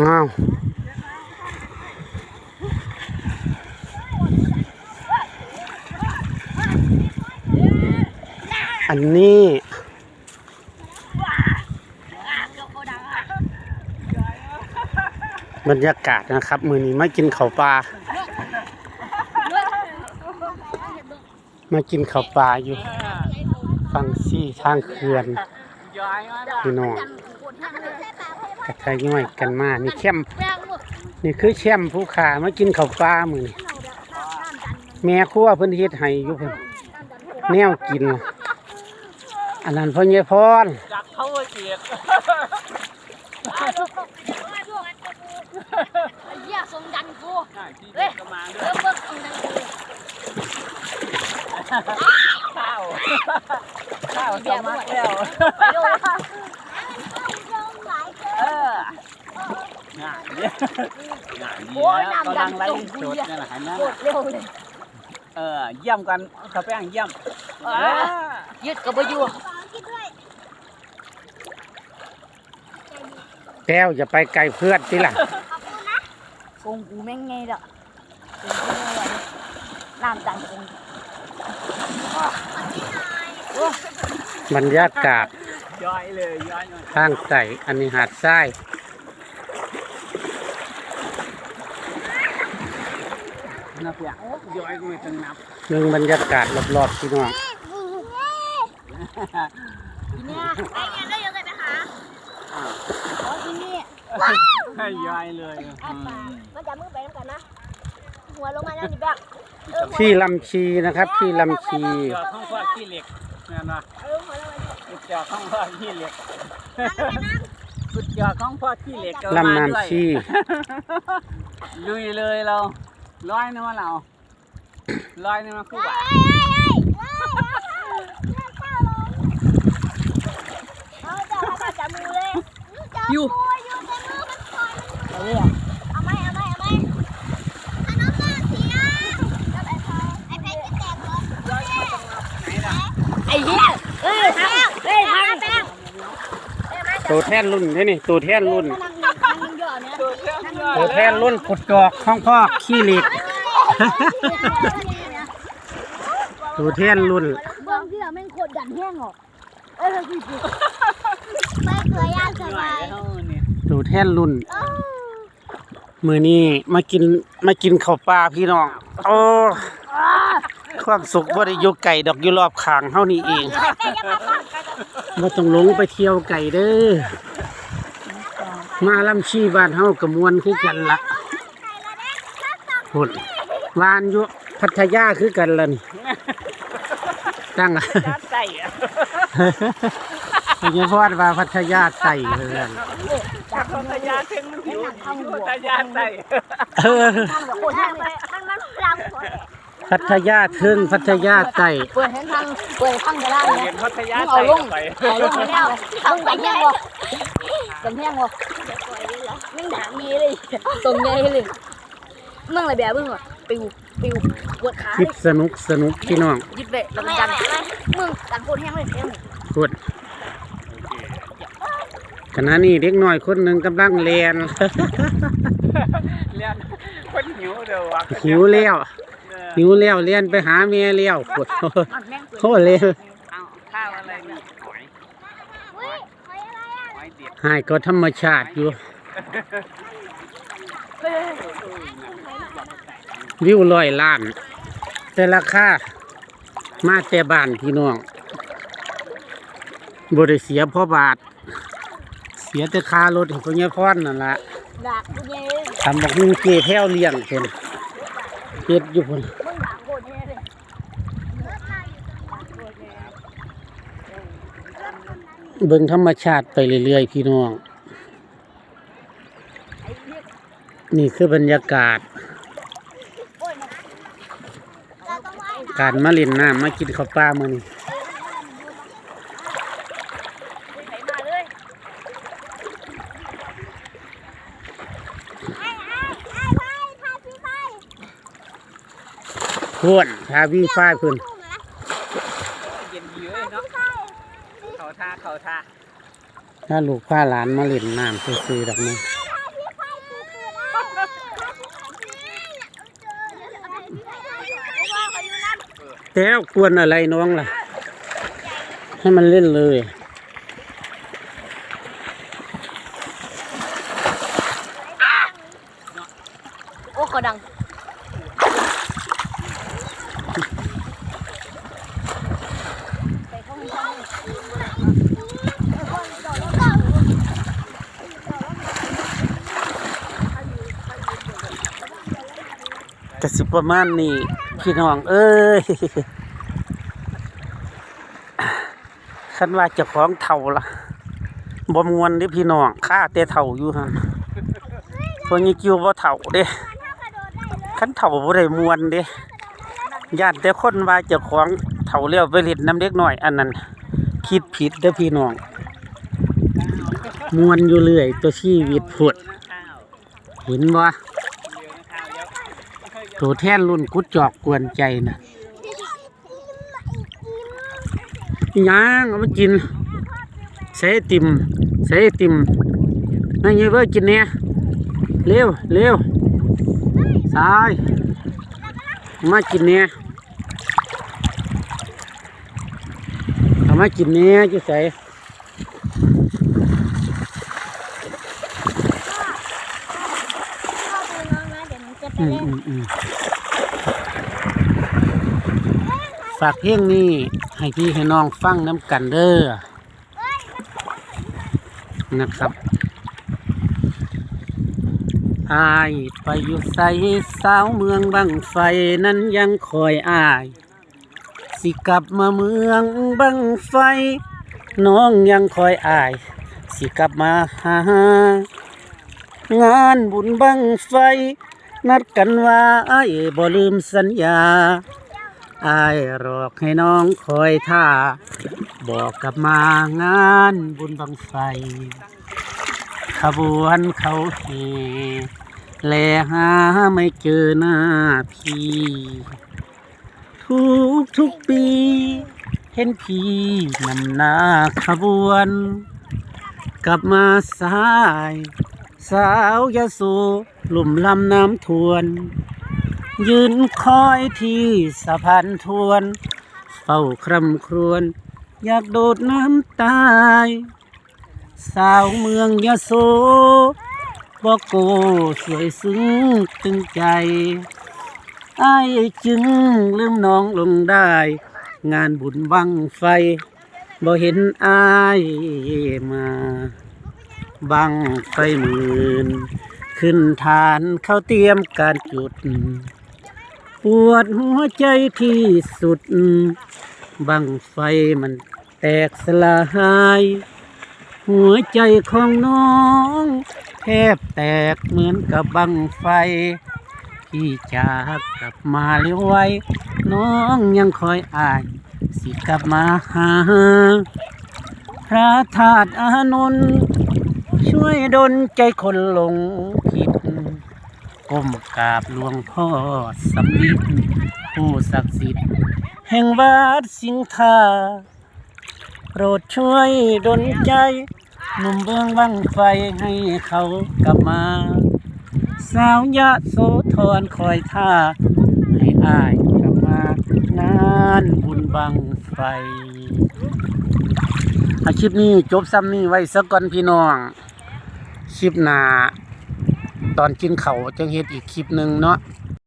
อ้าวอันนี้บรรยากาศนะครับ มือนี้มากินข้าวปลามากินข้าวปลาอยู่ ฟังซี่ทางเขื่อนพี่น้อง กระทายย่อยกันมา นี่เข้มนี่คือแช่มผู้ขามากินข้าวปลามือนี้แม่ครัวเพิ่นเฮ็ดให้อยู่เพิ่นแนวกิน อันนั้นพ่อใหญ่พรจับเขาเอียกไอ้เหี้ยทรงดันกูที่เด็กก็มาด้วเริ่ยมเบิกทรงดันกูข้าวข้าวสมัครแล้วโยน เออง่ายเนี่ยง่ายดีนะกำลังไล่สดนั่นแหละหันนั่นโคตรเร็วเลยเออเยี่ยมกันข้าวแป้งเยี่ยมเออยึดกับไปอยู่แก้วอย่าไปไกลเพื่อนติล่ะกงกูแม่งไงล่ะน้ำดันกูบรรยากาศ ย้อยเลยย้อยหน่อยข้างไก่อันนี้หาดทรายนับอย่างย้อยก็ไม่ต้องนับเรื่องบรรยากาศรอบๆพี่น้องทีเนี้ยไอ้เงี้ยได้ยังไงไปหาอ๋อทีนี้ให้ย้อยเลยอะปามาจับมือไปน้ำกันนะหัวลงมาแล้วนี่แบกเออหัวที่ลำชีนะครับ ที่ลำชีจอดข้องฟอดขี้เหล็กนั่นนะ เออหัวลงมาจอดข้องฟอดขี้เหล็กสุดยอดข้องฟอดขี้เหล็กก็ลำมาด้วยน้ำชีลุยเลยเราร้อยนึงมาเราร้อยนึงมาคู่บ่าเอาจับมาจับมือเลยอยู่เอาเลยเอาไหมเอาไหมเอาไหมอันน้ำตาเสียกับไอ้เขาไอ้เพชรแตัวแท่นรุ่นนี่นี่ตัวแท่นรุ่นนั่งนั่งนั่งย่อเนี่ยตัวแท่นรุ่นขุดจอกข้องพ่อขี้เหล็กตัวแท่นรุ่นเบื้องที่เราแม่งโคตรดันแห้งออกเอ้ยคือคือไม่เคยย่างสหน่อบายยเท่านี่ตัวแท่นรุ่นมือนี้มากินมากินข้าวปลาพี่น้องโอ้ ความสุขบ่ได้อยู่ไก่ดอกอยู่รอบข้างเฮานี่เองบ่ต้องหลงไปเที่ยวไก่เด้อมาลำชีบ้านเฮาก็ม่วนคือกันละพุ่นวานอยู่พัทยาคือกันล่ะนี่ตั้งจัดใส่อะพญพอดว่าพัทยาใส่เลยนั่นจับพัทยาถึงมันหิวพัทยาใส่เออทางแบบโคตรแห้งเลยทางมันลำโคตร พัทยาถึงพัทยาใส่เปิดให้ทางเปิดทางก็ได้เลยเห็นพัทยาเอาใส่ลงไปเอาลงแล้วทางกันแห้งวะกันแห้งวะมึงด่ามีเลยตรงนี้เลยมึงอะไรแบบมึงอะปิวปิวปวดขาคลิปสนุกสนุกพี่น้องยึดเบะแล้วมันดันมึงดันโคตรแห้งเลยแห้งพูดขณะนี้เด็กน้อยคนหนึ่งกำลังเรียนเลี้ยนคนหิวเดี๋ยววะหิวแล้ว หิวแล้วเรียนไปหาเมียแล้วปวดมันแม่งโคตรเลยเอาข้าวอะไรนี่หอยหอยเด็ดหายก็ธรรมชาติอยู่ วิวลอยล้าน แต่ราคามาแต่บ้านพี่น้องบริเสียพ่อบาท เสียแต่ค่ารถให้พ่อใหญ่พรนั่นละด่ากูเย้ทำบอกมึงเกแพ้วเลี้ยงคนเฮ็ดอยู่คน มึงด่าโคตรแห้งเลย เบิ่งธรรมชาติไปเรื่อยๆพี่น้อง นี่คือบรรยากาศ การมาเล่นน้ำมากินข้าวปลามือนี้มาเลยพวนทาวิ่งฟ้ายเพิ่นาเขาท่าถ้าลูกข้าหลานมาเล่นน้ำซื้อๆแบบนี้แล้วควรอะไรน้องล่ะ ให้มันเล่นเลย กสิประมาณนี้พี่น้องเอ้ยคันว่าจะของเท่าละบ่มวนเด้พี่น้องข้าแต่เท่าอยู่หั่นพวกนี้กิ้วบ่เท่าเด้คันเท่าบ่ได้มวนเด้ญาติแต่คนว่าเจ้าของเท่าแล้วไปเล่นน้ำเด็กหน้อย อันนั้นคิดผิดเด้พี่น้องมวนอยู่เรื่อยตัวชีวิตพุดเห็นบ่ ตัวแท่นรุ่นกุดจอกกวนใจนะอิหยังเอามากินใส่ติมใส่ติมนั่นยังเว้ยกินเนี่ยเร็วเร็วสายมากินเนี่ยเอามากินเนี่ยจะใส่ พ่อดูน้องนะเดี๋ยวหนูจะไป อืมอืมอืมฝากเพลงนี้ให้พี่ให้น้องฟังน้ำกันเด้อนะครับอายไปอยู่ใสสาวเมืองบังไฟนั้นยังคอยอาย สิกลับมาเมืองบังไฟ น้องยังคอยอาย สิกลับมาหางานบุญบังไฟ นัดกันว่าไอ้บ่ลืมสัญญาไอายหลอกให้น้องคอยท่า บอกกลับมางานบุญบังไฟขบวนเขาเฮแลหาไม่เจอหน้าพี่ ทุกทุกปี เห็นพี่นำหน้าขบวน กลับมาสาย สาวยาสู ลุ่มลำน้ำทวน ยืนคอยที่สะพานทวน เฝ้าคร่ำครวญอยากโดดน้ำตาย สาวเมืองยาโสบอกโกสวยซึ้งตึงใจไอายจึงลืมน้องลงได้ งานบุญบังไฟบ่เห็นอายมา บังไฟหมื่น ขึ้นฐานเขาเตรียมการจุด ปวดหัวใจที่สุด บังไฟมันแตกสลาย หัวใจของน้องแทบแตกเหมือนกับบังไฟ พี่จากกลับมาเร็วไว้ น้องยังคอยอาย สิกลับมาหา พระธาตุอานนท์ ช่วยดลใจคนหลงผิดก้มกราบหลวงพ่อสำลิดผู้ศักดิ์สิทธิ์แห่งวัดสิงคาโปรดช่วยดลใจหนุ่มเบื้องบังไฟให้เขากลับมา สาวยะโสธรคอยท่า ให้อายกลับมางานบุญบังไฟอาคลิปนี้จบซ้ำนี้ไว้สักก่อนพี่น้อง คลิปหน้าตอนกินเขาจังเฮ็ดอีกคลิปหนึ่งเนาะ